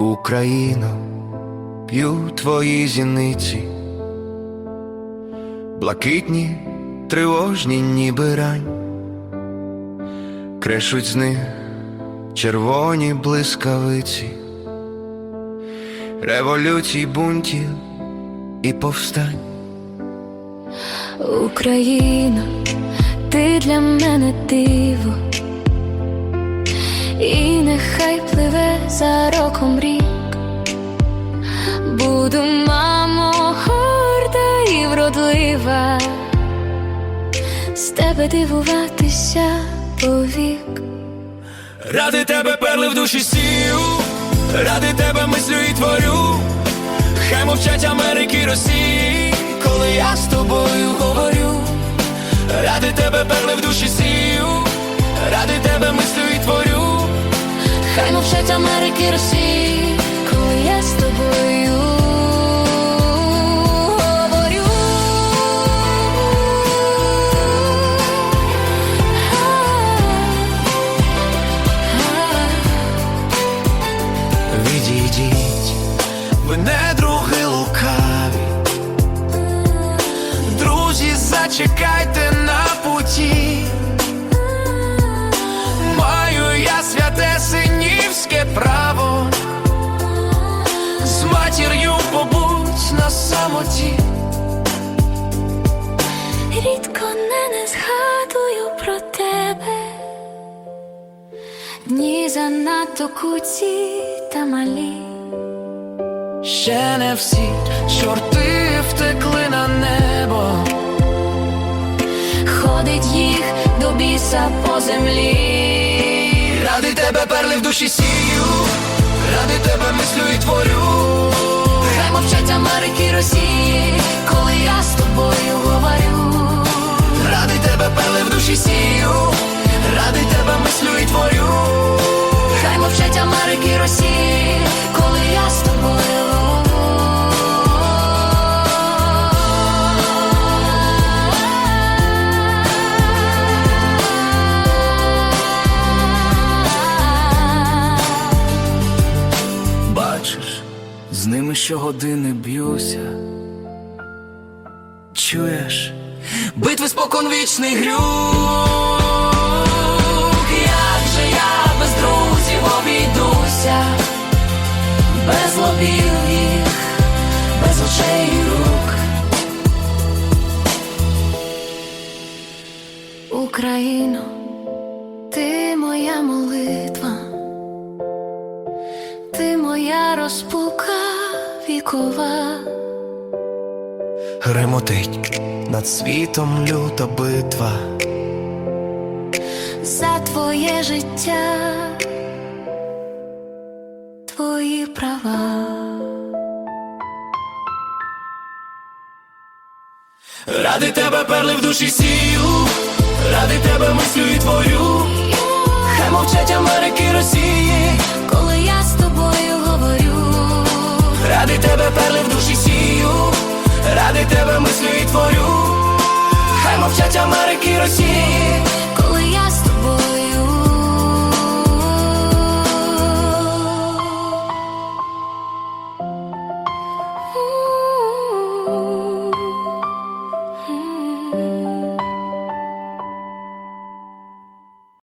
Україно, п'ю твої зіниці, блакитні, тривожні, ніби рань, крешуть з них червоні блискавиці, революцій, бунтів і повстань. Україна, ти для мене диво, і нехай пливе за роком рік. Буду, мамо, горда і вродлива, з тебе дивуватися повік. Ради тебе перли в душі сію, ради тебе мислю і творю, хай мовчать Америки Росії, коли я з тобою говорю, ради тебе перли в душі сію, Хай мовчать Америки Росії, коли я з тобою говорю. Відійдіть, ви други лукаві, друзі, зачекайте самоті. Рідко не, не згадую про тебе. Дні занадто куці та малі. Ще не всі чорти втекли на небо. Ходить їх до біса по землі. Ради тебе перли в душі сію, ради тебе мислю і творю. Америки Росії, коли я з тобою говорю. Ради тебе пели в душі сію, ради тебе мислю і творю. Хай мовчать Америки Росії, щогодини б'юся. Чуєш, битви споконвічний грюк. Як же я без друзів обійдуся, без лобів їх, без очей і рук. Україно, ти моя молитва, ти моя розпука вікова. гремотить над світом люта битва. за твоє життя, твої права. Ради тебе перли в душі сію, ради тебе мислю і творю. Тебе перли в душі сію, ради тебе мислю і творю. Хай мовчать Америки і Росії,